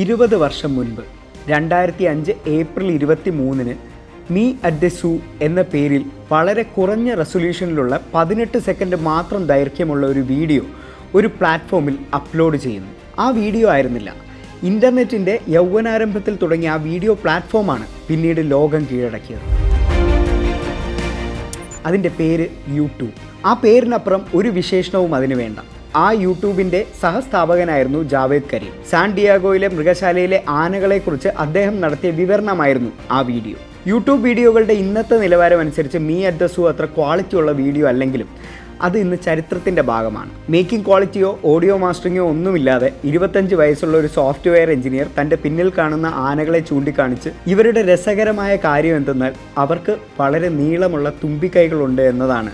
ഇരുപത് വർഷം മുൻപ് രണ്ടായിരത്തി അഞ്ച് ഏപ്രിൽ ഇരുപത്തി മൂന്നിന് മീ അറ്റ് ദ സൂ എന്ന പേരിൽ വളരെ കുറഞ്ഞ റെസൊല്യൂഷനിലുള്ള പതിനെട്ട് സെക്കൻഡ് മാത്രം ദൈർഘ്യമുള്ള ഒരു വീഡിയോ ഒരു പ്ലാറ്റ്ഫോമിൽ അപ്ലോഡ് ചെയ്യുന്നു. ആ വീഡിയോ ആയിരുന്നില്ല. ഇന്റർനെറ്റിന്റെ യൗവനാരംഭത്തിൽ തുടങ്ങിയ ആ വീഡിയോ പ്ലാറ്റ്ഫോമാണ് പിന്നീട് ലോകം കീഴടക്കിയത്. അതിന്റെ പേര് യൂട്യൂബ്. ആ പേരിനപ്പുറം ഒരു വിശേഷണവും അതിന് വേണ്ട. ആ യൂട്യൂബിന്റെ സഹസ്ഥാപകനായിരുന്നു ജാവേദ് കരീം. സാൻ ഡിയാഗോയിലെ മൃഗശാലയിലെ ആനകളെക്കുറിച്ച് അദ്ദേഹം നടത്തിയ വിവരണമായിരുന്നു ആ വീഡിയോ. യൂട്യൂബ് വീഡിയോകളുടെ ഇന്നത്തെ നിലവാരം അനുസരിച്ച് മീ അറ്റ് ദ സൂ അത്ര ക്വാളിറ്റി ഉള്ള വീഡിയോ അല്ലെങ്കിലും അത് ഇന്ന് ചരിത്രത്തിന്റെ ഭാഗമാണ്. മേക്കിംഗ് ക്വാളിറ്റിയോ ഓഡിയോ മാസ്റ്ററിങ്ങോ ഒന്നുമില്ലാതെ ഇരുപത്തഞ്ച് വയസ്സുള്ള ഒരു സോഫ്റ്റ്വെയർ എഞ്ചിനീയർ തന്റെ പിന്നിൽ കാണുന്ന ആനകളെ ചൂണ്ടിക്കാണിച്ച് ഇവരുടെ രസകരമായ കാര്യം എന്തെന്നാൽ അവർക്ക് വളരെ നീളമുള്ള തുമ്പിക്കൈകളുണ്ട് എന്നതാണ്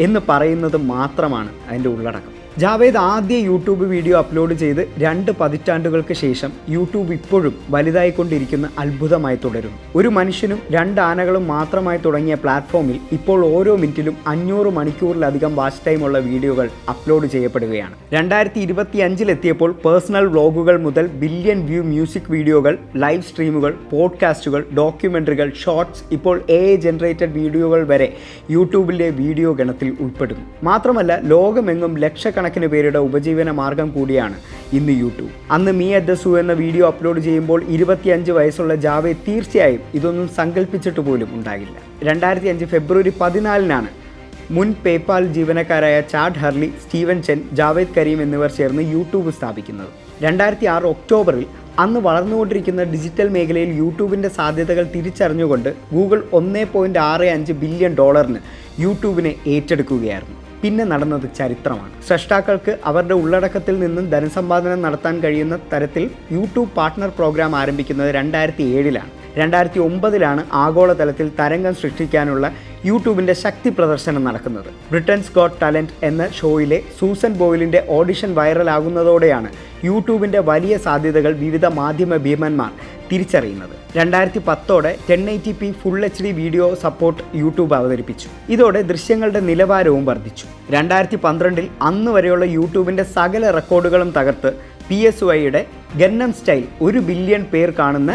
എന്ന് പറയുന്നത് മാത്രമാണ് അതിന്റെ ഉള്ളടക്കം. ജാവേദ് ആദ്യ യൂട്യൂബ് വീഡിയോ അപ്ലോഡ് ചെയ്ത് രണ്ട് പതിറ്റാണ്ടുകൾക്ക് ശേഷം യൂട്യൂബ് ഇപ്പോഴും വലുതായിക്കൊണ്ടിരിക്കുന്ന അത്ഭുതമായി തുടരുന്നു. ഒരു മനുഷ്യനും രണ്ട് ആനകളും മാത്രമായി തുടങ്ങിയ പ്ലാറ്റ്ഫോമിൽ ഇപ്പോൾ ഓരോ മിനിറ്റിലും അഞ്ഞൂറ് മണിക്കൂറിലധികം വാച്ച് ടൈമുള്ള വീഡിയോകൾ അപ്ലോഡ് ചെയ്യപ്പെടുകയാണ്. രണ്ടായിരത്തി ഇരുപത്തി അഞ്ചിലെത്തിയപ്പോൾ പേഴ്സണൽ വ്ളോഗുകൾ മുതൽ ബില്യൺ വ്യൂ മ്യൂസിക് വീഡിയോകൾ ലൈവ് സ്ട്രീമുകൾ പോഡ്കാസ്റ്റുകൾ ഡോക്യുമെന്ററികൾ ഷോർട്സ് ഇപ്പോൾ എ ജനറേറ്റഡ് വീഡിയോകൾ വരെ യൂട്യൂബിലെ വീഡിയോ ഗണത്തിൽ ഉൾപ്പെടുന്നു. മാത്രമല്ല ലോകമെങ്ങും ലക്ഷക്കണക്കിന് പേരുടെ ഉപജീവന മാർഗം കൂടിയാണ് ഇന്ന് യൂട്യൂബ്. അന്ന് മീ അറ്റ് ദ സൂ എന്ന വീഡിയോ അപ്ലോഡ് ചെയ്യുമ്പോൾ ഇരുപത്തിയഞ്ച് വയസ്സുള്ള ജാവേദ് തീർച്ചയായും ഇതൊന്നും സങ്കല്പിച്ചിട്ട് പോലും ഉണ്ടാകില്ല. രണ്ടായിരത്തി അഞ്ച് ഫെബ്രുവരി പതിനാലിനാണ് മുൻ PayPal ജീവനക്കാരായ Chad Hurley Steven Chen Jawed Karim എന്നിവർ ചേർന്ന് യൂട്യൂബ് സ്ഥാപിക്കുന്നത്. രണ്ടായിരത്തി ആറ് ഒക്ടോബറിൽ അന്ന് വളർന്നുകൊണ്ടിരിക്കുന്ന ഡിജിറ്റൽ മേഖലയിൽ യൂട്യൂബിന്റെ സാധ്യതകൾ തിരിച്ചറിഞ്ഞുകൊണ്ട് ഗൂഗിൾ ഒന്നേ പോയിന്റ് ആറ് അഞ്ച് ബില്യൺ ഡോളറിന് യൂട്യൂബിനെ ഏറ്റെടുക്കുകയായിരുന്നു. പിന്നെ നടന്നത് ചരിത്രമാണ്. സ്രഷ്ടാക്കൾക്ക് അവരുടെ ഉള്ളടക്കത്തിൽ നിന്നും ധനസമ്പാദനം നടത്താൻ കഴിയുന്ന തരത്തിൽ യൂട്യൂബ് പാർട്ട്ണർ പ്രോഗ്രാം ആരംഭിക്കുന്നത് രണ്ടായിരത്തി ഏഴിലാണ്. രണ്ടായിരത്തി ഒമ്പതിലാണ് ആഗോളതലത്തിൽ തരംഗം സൃഷ്ടിക്കാനുള്ള യൂട്യൂബിന്റെ ശക്തി പ്രദർശനം നടക്കുന്നത്. ബ്രിട്ടൻസ് ഗോട്ട് ടാലന്റ് എന്ന ഷോയിലെ സൂസൻ ബോയിലിന്റെ ഓഡിഷൻ വൈറലാകുന്നതോടെയാണ് യൂട്യൂബിന്റെ വലിയ സാധ്യതകൾ വിവിധ മാധ്യമ ഭീമന്മാർ തിരിച്ചറിയുന്നത്. രണ്ടായിരത്തി പത്തോടെ ten eighty p full H D video support YouTube അവതരിപ്പിച്ചു. ഇതോടെ ദൃശ്യങ്ങളുടെ നിലവാരവും വർദ്ധിച്ചു. രണ്ടായിരത്തി പന്ത്രണ്ടിൽ അന്ന് വരെയുള്ള യൂട്യൂബിന്റെ സകല റെക്കോർഡുകളും തകർത്ത് പി എസ് വൈയുടെ ഗന്നം സ്റ്റൈൽ ഒരു ബില്യൺ പേർ കാണുന്ന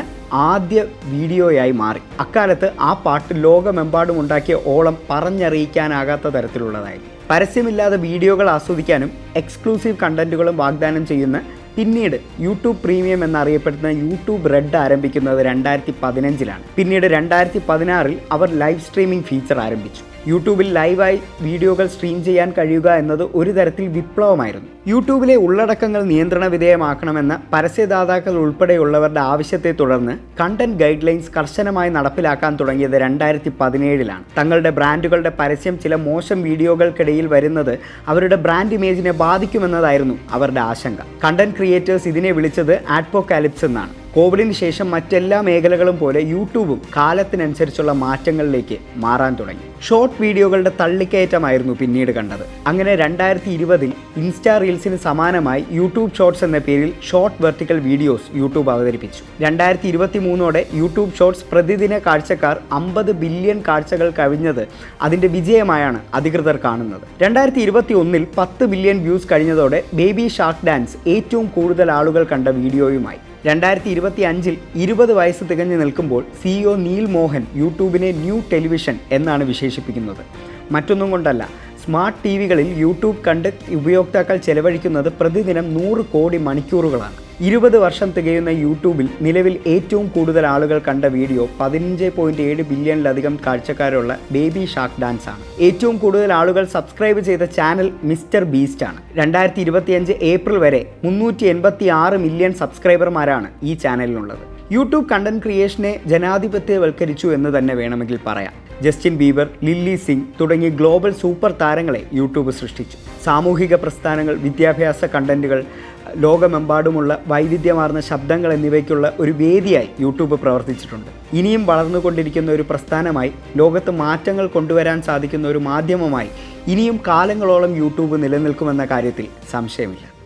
ആദ്യ വീഡിയോയായി മാറി. അക്കാലത്ത് ആ പാട്ട് ലോകമെമ്പാടും ഉണ്ടാക്കിയ ഓളം പറഞ്ഞറിയിക്കാനാകാത്ത തരത്തിലുള്ളതായി പരസ്യമില്ലാതെ വീഡിയോകൾ ആസ്വദിക്കാനും എക്സ്ക്ലൂസീവ് കണ്ടന്റുകളും വാഗ്ദാനം ചെയ്യുന്ന പിന്നീട് യൂട്യൂബ് പ്രീമിയം എന്നറിയപ്പെടുന്ന യൂട്യൂബ് റെഡ് ആരംഭിക്കുന്നത് രണ്ടായിരത്തി പതിനഞ്ചിലാണ് പിന്നീട് രണ്ടായിരത്തി പതിനാറിൽ അവർ ലൈവ് സ്ട്രീമിംഗ് ഫീച്ചർ ആരംഭിച്ചു. യൂട്യൂബിൽ ലൈവായി വീഡിയോകൾ സ്ട്രീം ചെയ്യാൻ കഴിയുക എന്നത് ഒരു തരത്തിൽ വിപ്ലവമായിരുന്നു. യൂട്യൂബിലെ ഉള്ളടക്കങ്ങൾ നിയന്ത്രണ വിധേയമാക്കണമെന്ന പരസ്യദാതാക്കൾ ഉൾപ്പെടെയുള്ളവരുടെ ആവശ്യത്തെ തുടർന്ന് കണ്ടന്റ് ഗൈഡ് ലൈൻസ് കർശനമായി നടപ്പിലാക്കാൻ തുടങ്ങിയത് രണ്ടായിരത്തി പതിനേഴിലാണ് തങ്ങളുടെ ബ്രാൻഡുകളുടെ പരസ്യം ചില മോശം വീഡിയോകൾക്കിടയിൽ വരുന്നത് അവരുടെ ബ്രാൻഡ് ഇമേജിനെ ബാധിക്കുമെന്നതായിരുന്നു അവരുടെ ആശങ്ക. കണ്ടന്റ് ക്രിയേറ്റേഴ്സ് ഇതിനെ വിളിച്ചത് ആഡ്പോക്കാലിപ്സ് എന്നാണ്. കോവിഡിന് ശേഷം മറ്റെല്ലാ മേഖലകളും പോലെ യൂട്യൂബും കാലത്തിനനുസരിച്ചുള്ള മാറ്റങ്ങളിലേക്ക് മാറാൻ തുടങ്ങി. ഷോർട്ട് വീഡിയോകളുടെ തള്ളിക്കയറ്റമായിരുന്നു പിന്നീട് കണ്ടത്. അങ്ങനെ രണ്ടായിരത്തി ഇരുപതിൽ ഇൻസ്റ്റാ റീൽസിന് സമാനമായി യൂട്യൂബ് ഷോർട്സ് എന്ന പേരിൽ ഷോർട്ട് വെർട്ടിക്കൽ വീഡിയോസ് യൂട്യൂബ് അവതരിപ്പിച്ചു. രണ്ടായിരത്തി ഇരുപത്തി മൂന്നോടെ യൂട്യൂബ് ഷോർട്സ് പ്രതിദിന കാഴ്ചക്കാർ അമ്പത് ബില്യൺ കാഴ്ചകൾ കവിഞ്ഞത് അതിന്റെ വിജയമായാണ് അധികൃതർ കാണുന്നത്. രണ്ടായിരത്തി ഇരുപത്തി ഒന്നിൽ പത്ത് ബില്യൺ വ്യൂസ് കഴിഞ്ഞതോടെ ബേബി ഷാർക്ക് ഡാൻസ് ഏറ്റവും കൂടുതൽ ആളുകൾ കണ്ട വീഡിയോയുമായി. രണ്ടായിരത്തി ഇരുപത്തി അഞ്ചിൽ ഇരുപത് വയസ്സ് തികഞ്ഞു നിൽക്കുമ്പോൾ സിഇഒ നീൽ മോഹൻ യൂട്യൂബിനെ ന്യൂ ടെലിവിഷൻ എന്നാണ് വിശേഷിപ്പിക്കുന്നത്. മറ്റൊന്നും കൊണ്ടല്ല സ്മാർട്ട് ടി വികളിൽ യൂട്യൂബ് കണ്ട് ഉപയോക്താക്കൾ ചെലവഴിക്കുന്നത് പ്രതിദിനം നൂറ് കോടി മണിക്കൂറുകളാണ്. ഇരുപത് വർഷം തികയുന്ന യൂട്യൂബിൽ നിലവിൽ ഏറ്റവും കൂടുതൽ ആളുകൾ കണ്ട വീഡിയോ പതിനഞ്ച് പോയിന്റ് ഏഴ് ബില്യണിലധികം കാഴ്ചക്കാരുള്ള ബേബി ഷാക്ക് ഡാൻസ് ആണ്. ഏറ്റവും കൂടുതൽ ആളുകൾ സബ്സ്ക്രൈബ് ചെയ്ത ചാനൽ മിസ്റ്റർ ബീസ്റ്റ് ആണ്. രണ്ടായിരത്തി ഇരുപത്തിയഞ്ച് ഏപ്രിൽ വരെ മുന്നൂറ്റി എൺപത്തി ആറ് മില്യൺ സബ്സ്ക്രൈബർമാരാണ് ഈ ചാനലിനുള്ളത് യൂട്യൂബ് കണ്ടന്റ് ക്രിയേഷനെ ജനാധിപത്യവൽക്കരിച്ചു എന്ന് തന്നെ വേണമെങ്കിൽ പറയാം. ജസ്റ്റിൻ ബീബർ ലില്ലി സിംഗ് തുടങ്ങിയ ഗ്ലോബൽ സൂപ്പർ താരങ്ങളെ യൂട്യൂബ് സൃഷ്ടിച്ചു. സാമൂഹിക പ്രസ്ഥാനങ്ങൾ വിദ്യാഭ്യാസ കണ്ടന്റുകൾ ലോകമെമ്പാടുമുള്ള വൈവിധ്യമാർന്ന ശബ്ദങ്ങൾ എന്നിവയ്ക്കുള്ള ഒരു വേദിയായി യൂട്യൂബ് പ്രവർത്തിച്ചിട്ടുണ്ട്. ഇനിയും വളർന്നുകൊണ്ടിരിക്കുന്ന ഒരു പ്രസ്ഥാനമായി ലോകത്ത് മാറ്റങ്ങൾ കൊണ്ടുവരാൻ സാധിക്കുന്ന ഒരു മാധ്യമമായി ഇനിയും കാലങ്ങളോളം യൂട്യൂബ് നിലനിൽക്കുമെന്ന കാര്യത്തിൽ സംശയമില്ല.